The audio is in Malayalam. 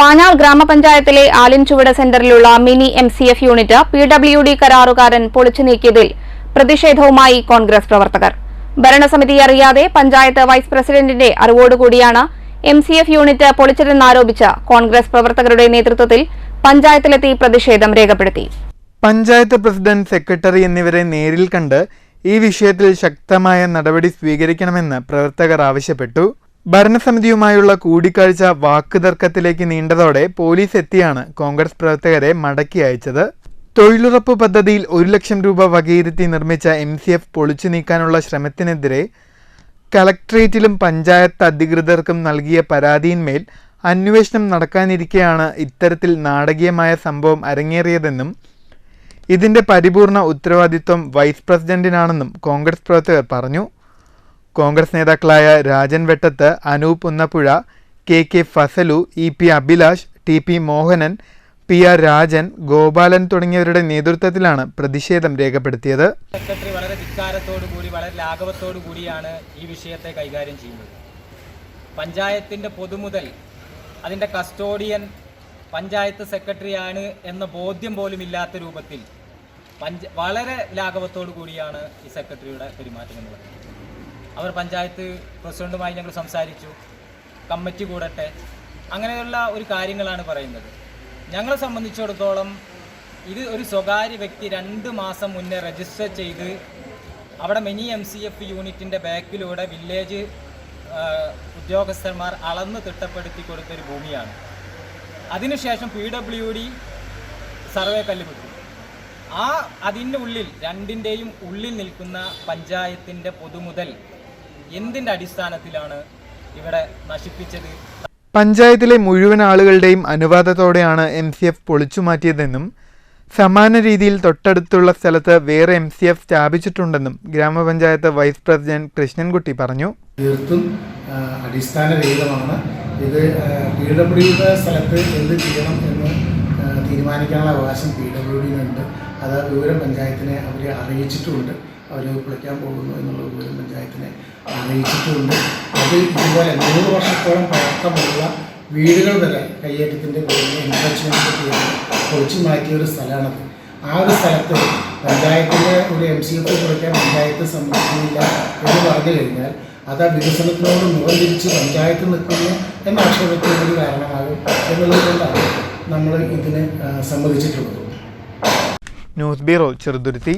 പാഞ്ഞാൾ ഗ്രാമപഞ്ചായത്തിലെ Alin Alinchuvadu സെന്ററിലുള്ള mini M C F unit P W D കരാറുകാരൻ പൊളിച്ചു നീക്കിയതിൽ പ്രതിഷേധവുമായി കോൺഗ്രസ് പ്രവർത്തകർ. ഭരണസമിതി അറിയാതെ പഞ്ചായത്ത് വൈസ് പ്രസിഡന്റിന്റെ അറിവോടുകൂടിയാണ് എം സി എഫ് യൂണിറ്റ് പൊളിച്ചതെന്നാരോപിച്ച് കോൺഗ്രസ് പ്രവർത്തകരുടെ നേതൃത്വത്തിൽ പഞ്ചായത്തിലെത്തി പ്രതിഷേധം രേഖപ്പെടുത്തി. പഞ്ചായത്ത് പ്രസിഡന്റ് സെക്രട്ടറി എന്നിവരെ നേരിൽ കണ്ട് ഈ വിഷയത്തിൽ ശക്തമായ നടപടി സ്വീകരിക്കണമെന്ന് പ്രവർത്തകർ ആവശ്യപ്പെട്ടു. ഭരണസമിതിയുമായുള്ള കൂടിക്കാഴ്ച വാക്കുതർക്കത്തിലേക്ക് നീണ്ടതോടെ പോലീസ് എത്തിയാണ് കോൺഗ്രസ് പ്രവർത്തകരെ മടക്കി അയച്ചത്. തൊഴിലുറപ്പ് പദ്ധതിയിൽ ഒരു ലക്ഷം രൂപ വകയിരുത്തി നിർമ്മിച്ച എം സി എഫ് പൊളിച്ചു നീക്കാനുള്ള ശ്രമത്തിനെതിരെ കളക്ട്രേറ്റിലും പഞ്ചായത്ത് അധികൃതർക്കും നൽകിയ പരാതിയിന്മേൽ അന്വേഷണം നടക്കാനിരിക്കെയാണ് ഇത്തരത്തിൽ നാടകീയമായ സംഭവം അരങ്ങേറിയതെന്നും ഇതിന്റെ പരിപൂർണ ഉത്തരവാദിത്വം വൈസ് പ്രസിഡന്റിനാണെന്നും കോൺഗ്രസ് പ്രവർത്തകർ പറഞ്ഞു. കോൺഗ്രസ് നേതാക്കളായ Rajan Vettath Anoop Unnappuzha K K Fasalu E P Abhilash T P Mohanan P R Rajan Gopalan തുടങ്ങിയവരുടെ നേതൃത്വത്തിലാണ് പ്രതിഷേധം രേഖപ്പെടുത്തിയത്. സെക്രട്ടറി വളരെ ധിക്കാരത്തോടുകൂടി വളരെ ലാഘവത്തോടു കൂടിയാണ് ഈ വിഷയത്തെ കൈകാര്യം ചെയ്യുന്നത്. പഞ്ചായത്തിന്റെ പൊതുമുതൽ അതിന്റെ കസ്റ്റോഡിയൻ പഞ്ചായത്ത് സെക്രട്ടറിയാണ് എന്ന ബോധ്യം പോലും ഇല്ലാത്ത രൂപത്തിൽ പഞ്ച വളരെ ലാഘവത്തോടു കൂടിയാണ് ഈ സെക്രട്ടറിയുടെ പെരുമാറ്റം എന്നുള്ളത്. അവർ പഞ്ചായത്ത് പ്രസിഡന്റുമായി ഞങ്ങൾ സംസാരിച്ചു. കമ്മിറ്റി കൂടട്ടെ. അങ്ങനെയുള്ള ഒരു കാര്യങ്ങളാണ് പറയുന്നത്. ഞങ്ങളെ സംബന്ധിച്ചിടത്തോളം ഇത് ഒരു സ്വകാര്യ വ്യക്തി രണ്ട് മാസം മുന്നേ രജിസ്റ്റർ ചെയ്ത് അവിടെ മിനി എം സി എഫ് യൂണിറ്റിന്റെ ബാക്കിലൂടെ വില്ലേജ് ഉദ്യോഗസ്ഥന്മാർ അളന്ന് തിട്ടപ്പെടുത്തി കൊടുത്തൊരു ഭൂമിയാണ്. അതിനുശേഷം പി ഡബ്ല്യു ഡി സർവേ കല്ലുപെട്ടു ആ അതിന്റെ ഉള്ളിൽ രണ്ടിന്റെയും ഉള്ളിൽ നിൽക്കുന്ന പഞ്ചായത്തിന്റെ പൊതുമുതൽ എന്തിന്റെ അടിസ്ഥാനത്തിലാണ് ഇവിടെ നശിപ്പിച്ചത്? പഞ്ചായത്തിലെ മുഴുവൻ ആളുകളുടെയും അനുവാദത്തോടെയാണ് എം സി എഫ് പൊളിച്ചു മാറ്റിയതെന്നും സമാന രീതിയിൽ തൊട്ടടുത്തുള്ള സ്ഥലത്ത് വേറെ എം സി എഫ് സ്ഥാപിച്ചിട്ടുണ്ടെന്നും ഗ്രാമപഞ്ചായത്ത് വൈസ് പ്രസിഡന്റ് കൃഷ്ണൻകുട്ടി പറഞ്ഞു. തീർത്തും അടിസ്ഥാനരഹിതമാണ്. ഇത് പി ഡബ്ല്യുയുടെ സ്ഥലത്ത് എന്ത് ചെയ്യണം എന്ന് തീരുമാനിക്കാനുള്ള അവകാശം പി ഡബ്ല്യു ഡിനുണ്ട് അത് വിവര പഞ്ചായത്തിനെ അവർ അറിയിച്ചിട്ടുമുണ്ട് അവർ പൊളിക്കാൻ പോകുന്നു എന്നുള്ള വിവരം പഞ്ചായത്തിനെ അറിയിച്ചിട്ടുണ്ട്. അത് ഇതുപോലെ മൂന്ന് വർഷത്തോളം പഴക്കമുള്ള വീടുകൾ വരെ കയ്യേറ്റത്തിന്റെ പേരിൽ എൻക്രോച്ച്മെന്റ് ചെയ്ത് പൊളിച്ചു മാറ്റിയ ഒരു സ്ഥലമാണത്. ആ ഒരു സ്ഥലത്ത് പഞ്ചായത്തിന്റെ ഒരു എം സി എഫ് കുറയ്ക്കാൻ പഞ്ചായത്ത് സമ്മതിക്കുന്നില്ല എന്ന് പറഞ്ഞു കഴിഞ്ഞാൽ അത് ആ വികസനത്തിനോട് മുഖം തിരിച്ച് പഞ്ചായത്ത് നിൽക്കുന്നു എന്ന ആക്ഷേപത്തിന് ഒരു കാരണമാകും എന്നുള്ളത് കൊണ്ടാണ് നമ്മൾ ഇതിന് സമ്മതിച്ചിട്ടുള്ളത്. News bureau Cheruthuruthy.